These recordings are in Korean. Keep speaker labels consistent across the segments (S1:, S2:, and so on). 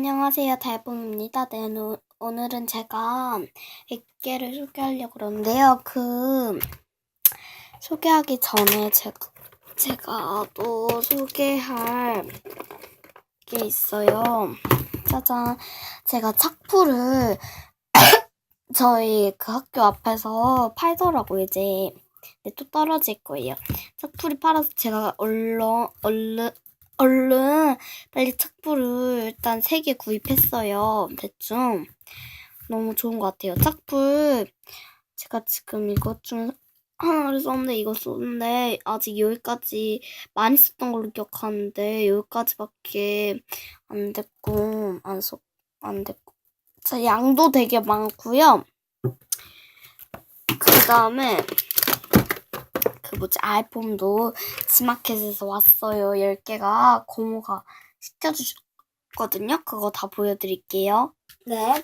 S1: 안녕하세요, 달봉입니다. 네, 오- 오늘은 제가 100개를 소개하려고 그러는데요. 그, 소개하기 전에 제가, 제가 또 소개할 게 있어요. 짜잔. 제가 착풀을 저희 그 학교 앞에서 팔더라고요, 이제. 근데 또 떨어질 거예요. 착풀이 팔아서 제가 얼른, 얼른, 얼른 빨리 착불을 일단 세개 구입했어요. 대충. 너무 좋은 것 같아요. 착불. 제가 지금 이것 중 하나를 썼는데 이거 썼는데 아직 여기까지 많이 썼던 걸로 기억하는데 여기까지밖에 안 됐고 안 썼, 안 됐고. 자, 양도 되게 많고요. 그 다음에 그 뭐지 아이폰도 지마켓에서 왔어요. 10개가 고모가 시켜주셨거든요. 그거 다 보여드릴게요. 네.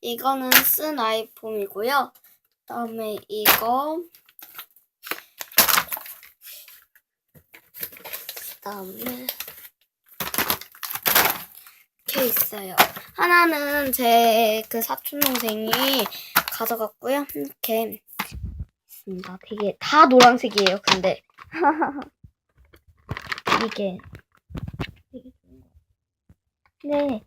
S1: 이거는 쓴 아이폰이고요. 그다음에 이거 그다음에 이렇게 있어요. 하나는 제 그 사촌 동생이 가져갔고요. 이렇게 있습니다. 되게 다 노란색이에요. 근데 이게. 네.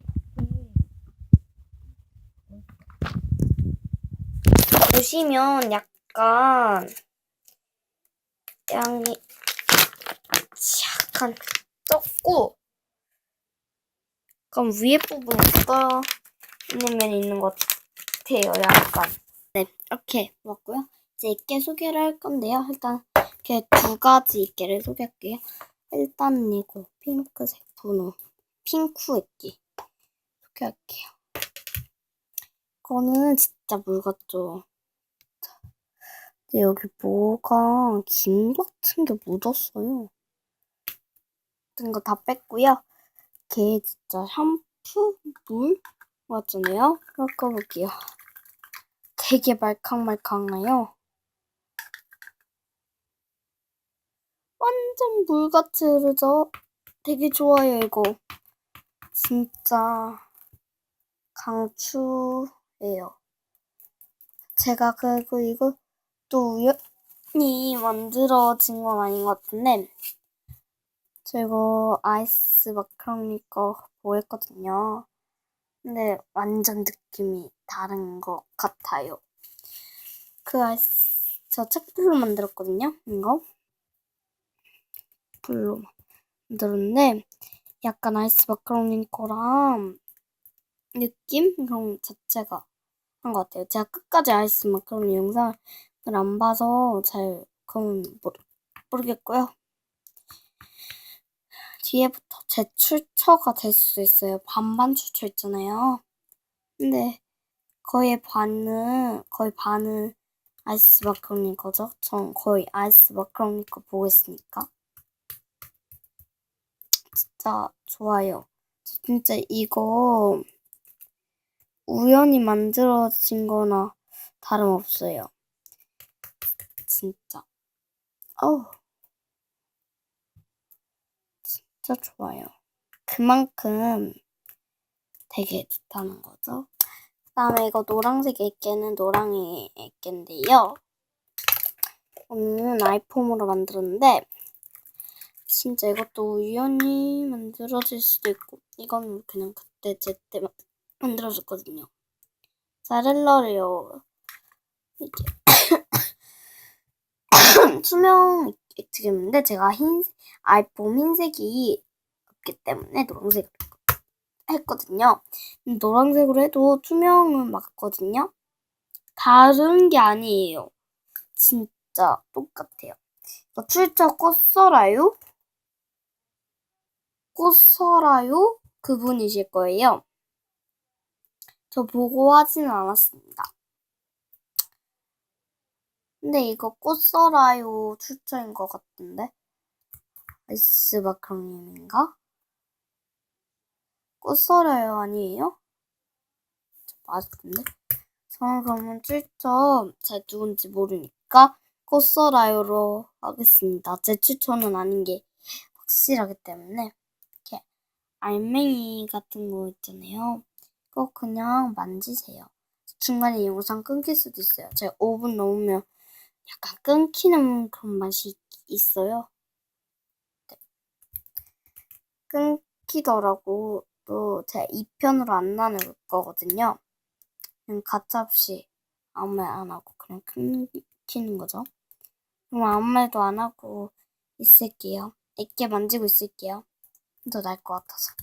S1: 보시면 약간 양이 약간 적고 약간 위에 부분에 떠 있는 면이 있는 것 같아요. 약간 네 이렇게 왔고요. 이제 있게 소개를 할 건데요. 일단 이렇게 두 가지 있게를 소개할게요. 일단 이거 핑크색 분홍 핑크 있기 소개할게요. 이거는 진짜 물 같죠? 근데 여기 뭐가 김 같은 게 묻었어요. 같은 거 다 뺐고요. 걔 진짜 샴푸 물 같잖아요. 섞어볼게요. 되게 말캉말캉해요. 완전 물같이 흐르죠? 되게 좋아요, 이거. 진짜 강추예요. 제가 그리고 이거 또 우연히 만들어진 건 아닌 것 같은데 저 이거 아이스 마카로니 거 보였거든요. 근데 완전 느낌이 다른 것 같아요. 그 아이스 저 책불로 만들었거든요. 이거 불로 만들었는데 약간 아이스 마카로니 거랑 느낌 그런 자체가 한 것 같아요. 제가 끝까지 아이스 마카로니 영상을 안 봐서 잘 그건 모르, 모르겠고요. 뒤에부터 재출처가 될 수도 있어요. 반반 출처 있잖아요. 근데 거의 반은 거의 반은 아이스 마카로니 거죠. 전 거의 아이스 마카로니 거 보고 있으니까. 진짜 좋아요. 저 진짜 이거 우연히 만들어진 거나 다름없어요. 진짜. 어우. 진짜 좋아요. 그만큼 되게 좋다는 거죠. 그 다음에 이거 노란색 애깨는 노랑이 애깨인데요. 오늘은 아이폼으로 만들었는데 진짜 이것도 우연히 만들어질 수도 있고 이건 그냥 그때 제때 만들어졌거든요. 자를러래요. 이게 투명 액티인데 제가 흰색 아이폰 흰색이 없기 때문에 노란색으로 했거든요. 노란색으로 해도 투명은 맞거든요. 다른 게 아니에요. 진짜 똑같아요. 출처 꽃설아요? 꽃설아요? 그분이실 거예요. 저 보고 하지는 않았습니다. 근데 이거 꽃설아요 출처인 것 같은데? 아이스 마카로니인가? 꽃설아요 아니에요? 맞던데? 저는 그러면 출처 잘 누군지 모르니까 꽃설아요로 하겠습니다. 제 출처는 아닌 게 확실하기 때문에 알맹이 같은 거 있잖아요. 그거 그냥 만지세요. 중간에 영상 끊길 수도 있어요. 제가 5분 넘으면 약간 끊기는 그런 맛이 있- 있어요. 네. 끊기더라고. 또 제가 2편으로 안 나눌 거거든요. 그냥 가차없이 아무 말 안 하고 그냥 끊기는 거죠. 그럼 아무 말도 안 하고 있을게요. 애기 만지고 있을게요. 더 나을 것 같아서.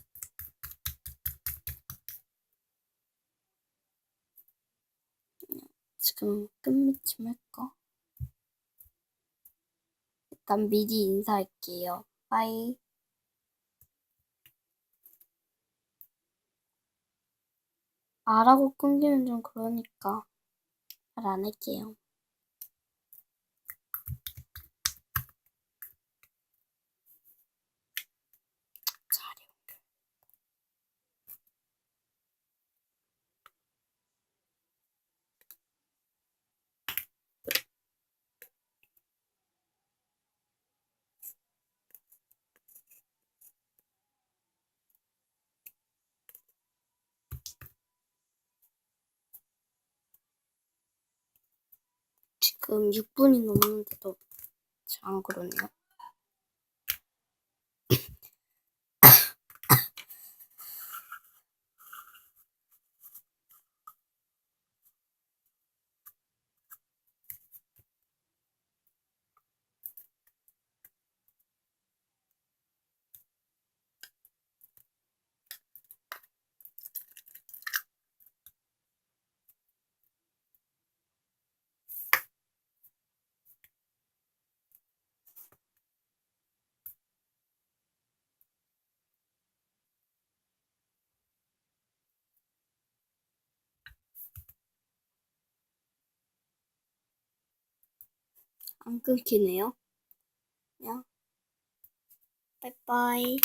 S1: 지금 끝맺힘 할까? 일단 미리 인사할게요. 빠이. 말하고 끊기면 좀 그러니까 말안 할게요. 지금 6분이 넘었는데도 잘 안 그러네요. 안 끊기네요. 그냥 빠이빠이.